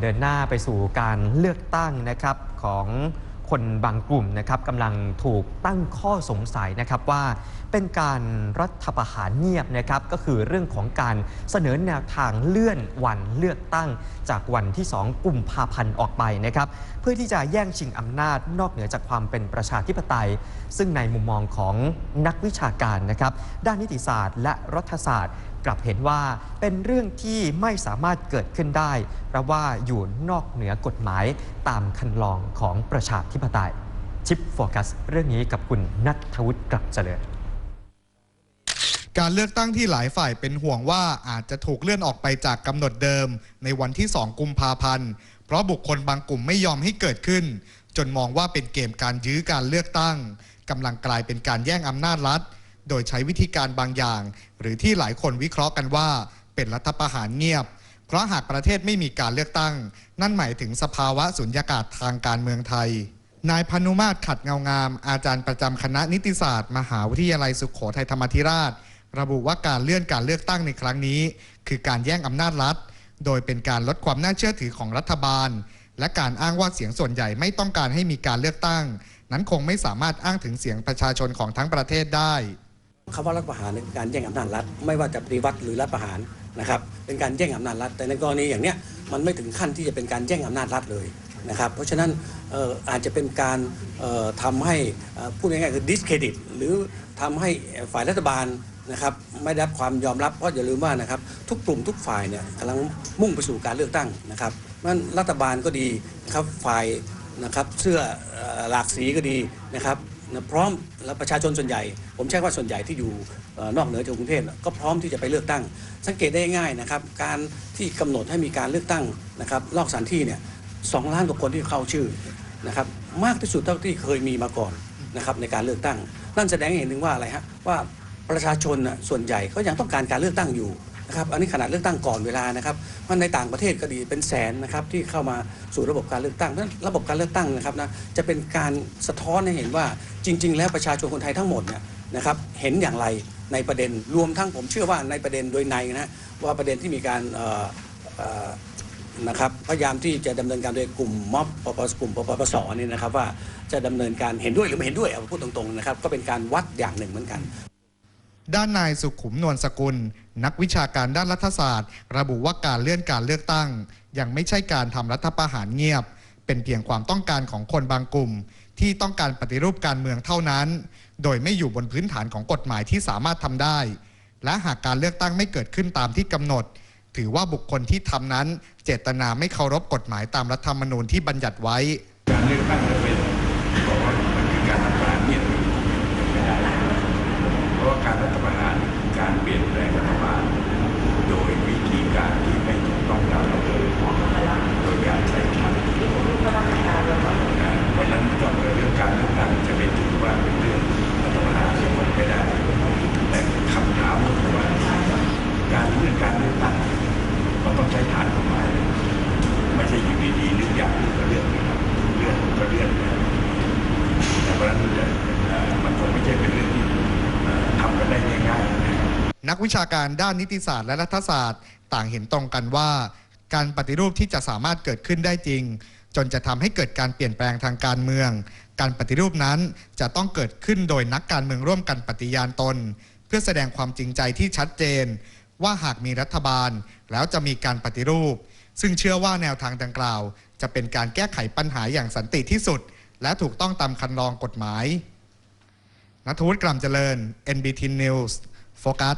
เดินหน้าไปสู่การเลือกตั้งนะครับของคนบางกลุ่มนะครับกำลังถูกตั้งข้อสงสัยนะครับว่าเป็นการรัฐประหารเงียบนะครับก็คือเรื่องของการเสนอแนวทางเลื่อนวันเลือกตั้ง จากวันที่ 2 กุมภาพันธ์ออกไปนะครับเพื่อที่จะแย่งชิงอำนาจนอกเหนือจากความเป็นประชาธิปไตย ซึ่งในมุมมองของนักวิชาการนะครับด้านนิติศาสตร์ และรัฐศาสตร์ กลับเห็นว่าเป็นเรื่องที่ไม่สามารถเกิดขึ้นได้ เพราะว่าอยู่นอกเหนือกฎหมายตามคันลองของประชาธิปไตย ชิปโฟกัส เรื่องนี้กับคุณนัทวุฒิกลับเจริญการเลือกตั้งที่หลายฝ่ายเป็นห่วงว่าอาจจะถูกเลื่อนออกไปจากกำหนดเดิม ในวันที่ 2 กุมภาพันธ์ เพราะบุคคลบางกลุ่มไม่ยอมให้เกิดขึ้น จนมองว่าเป็นเกมการยื้อการเลือกตั้งกำลังกลายเป็นการแย่งอำนาจรัฐ โดยใช้วิธีการบางอย่าง หรือที่หลายคนวิเคราะห์กันว่าเป็นรัฐประหารเงียบ เพราะหากประเทศไม่มีการเลือกตั้ง นั่นหมายถึงสภาวะสุญญากาศทางการเมืองไทย นายพนุมาตรขัดเงางาม อาจารย์ประจำคณะนิติศาสตร์ มหาวิทยาลัยสุขโขทัยธรรมธิราช ระบุว่าการเลื่อนการเลือกตั้งในครั้งนี้ คือการแย่งอำนาจรัฐ โดยเป็นการลดความน่าเชื่อถือของรัฐบาล และการอ้างว่าเสียงส่วนใหญ่ไม่ต้องการให้มีการเลือกตั้งนั้นคงไม่สามารถอ้างถึงเสียงประชาชนของทั้งประเทศได้ คำว่ารัฐประหารเนี่ยคือการแย่งอำนาจรัฐ ไม่ว่าจะปฏิวัติหรือรัฐประหารนะครับเป็นการแย่งอำนาจรัฐ แต่ในกรณีอย่างเนี้ยมันไม่ถึงขั้นที่จะเป็นการแย่งอำนาจรัฐเลยนะครับเพราะฉะนั้นอาจจะเป็นการเอ่อทำให้พูดง่ายๆคือ discredit หรือทำให้ฝ่ายรัฐบาลนะครับไม่ได้รับความยอมรับเพราะอย่าลืมว่านะครับทุกกลุ่มทุกฝ่ายเนี่ยกำลังมุ่งไปสู่การเลือกตั้งนะครับเพรานั้นรัฐบาลก็ดีนะครับฝ่ายนะครับเสื้อหลากสีก็ดีนะครับ พร้อมและประชาชนส่วนใหญ่ ผมใช้ว่าส่วนใหญ่ที่อยู่นอกเหนือจากกรุงเทพก็พร้อมที่จะไปเลือกตั้ง สังเกตได้ง่ายนะครับ การที่กำหนดให้มีการเลือกตั้งนะครับนอกสถานที่เนี่ยสองล้านกว่าคนที่เข้าชื่อนะครับมากที่สุดเท่าที่เคยมีมาก่อนนะครับในการเลือกตั้ง นั่นแสดงให้เห็นถึงว่าอะไรฮะว่าประชาชนส่วนใหญ่ก็ยังต้องการการเลือกตั้งอยู่ นะครับอันนี้ขนาดเลือกตั้งก่อนเวลานะครับมันในต่างประเทศก็ดีเป็นแสนนะครับที่เข้ามาสู่ระบบการเลือกตั้งเพราะฉะนั้นระบบการเลือกตั้งนะครับนะจะเป็นการสะท้อนให้เห็นว่าจริง ๆ แล้วประชาชนคนไทยทั้งหมดเนี่ยนะครับเห็นอย่างไรในประเด็นรวมทั้งผมเชื่อว่าในประเด็นโดยในนะว่าประเด็นที่มีการนะครับพยายามที่จะดำเนินการโดยกลุ่มม็อบปปกลุ่มปปสนี่นะครับว่าจะดำเนินการเห็นด้วยหรือไม่เห็นด้วยเอาพูดตรงๆนะครับก็เป็นการวัดอย่างหนึ่งเหมือนกัน ด้านนายสุขุมนวลสกุล นักวิชาการด้านรัฐศาสตร์ ระบุว่าการเลื่อนการเลือกตั้ง ยังไม่ใช่การทำรัฐประหารเงียบ เป็นเพียงความต้องการของคนบางกลุ่ม ที่ต้องการปฏิรูปการเมืองเท่านั้น โดยไม่อยู่บนพื้นฐานของกฎหมายที่สามารถทำได้ และหากการเลือกตั้งไม่เกิดขึ้นตามที่กำหนด ถือว่าบุคคลที่ทำนั้น เจตนาไม่เคารพกฎหมายตามรัฐธรรมนูญที่บัญญัติไว้การเลือกตั้งจะเป็นบอกว่ามันคือการรัฐประหารเนี่ยไม่ได้เพราะว่าการรัฐประหารคือการเปลี่ยนแปลงรัฐบาล โดยวิธีการที่ไม่ถูกต้องตามระเบียบโดยการใช้คำเพราะฉะนั้นต่อเรื่องการเลือกตั้งจะเป็นถือว่าเป็นเรื่องรัฐประหารที่มันไม่ได้ แต่คำถามก็คือว่าการเลื่อนการเลือกตั้งมันต้องใช้ฐานกฎหมาย ไม่ใช่อยู่ ดีๆนึกอยากเลือก็เลื่อนนะครับเลื่อนก็เลื่อนนะแต่เพราะฉะนั้นมันคงไม่ใช่เป็นเรื่องที่ทำกันได้ง่ายๆนะครับนักวิชาการด้านนิติศาสตร์และรัฐศาสตร์ ต่างเห็นตรงกันว่า การปฏิรูปที่จะสามารถเกิดขึ้นได้จริง จนจะทำให้เกิดการเปลี่ยนแปลงทางการเมือง การปฏิรูปนั้นจะต้องเกิดขึ้นโดยนักการเมืองร่วมกันปฏิญาณตน เพื่อแสดงความจริงใจที่ชัดเจน ว่าหากมีรัฐบาลแล้วจะมีการปฏิรูป ซึ่งเชื่อว่าแนวทางดังกล่าว จะเป็นการแก้ไขปัญหาอย่างสันติที่สุด และถูกต้องตามคันลองกฎหมายนัทวุฒิกล่ำเจริญ NBT News โฟกัส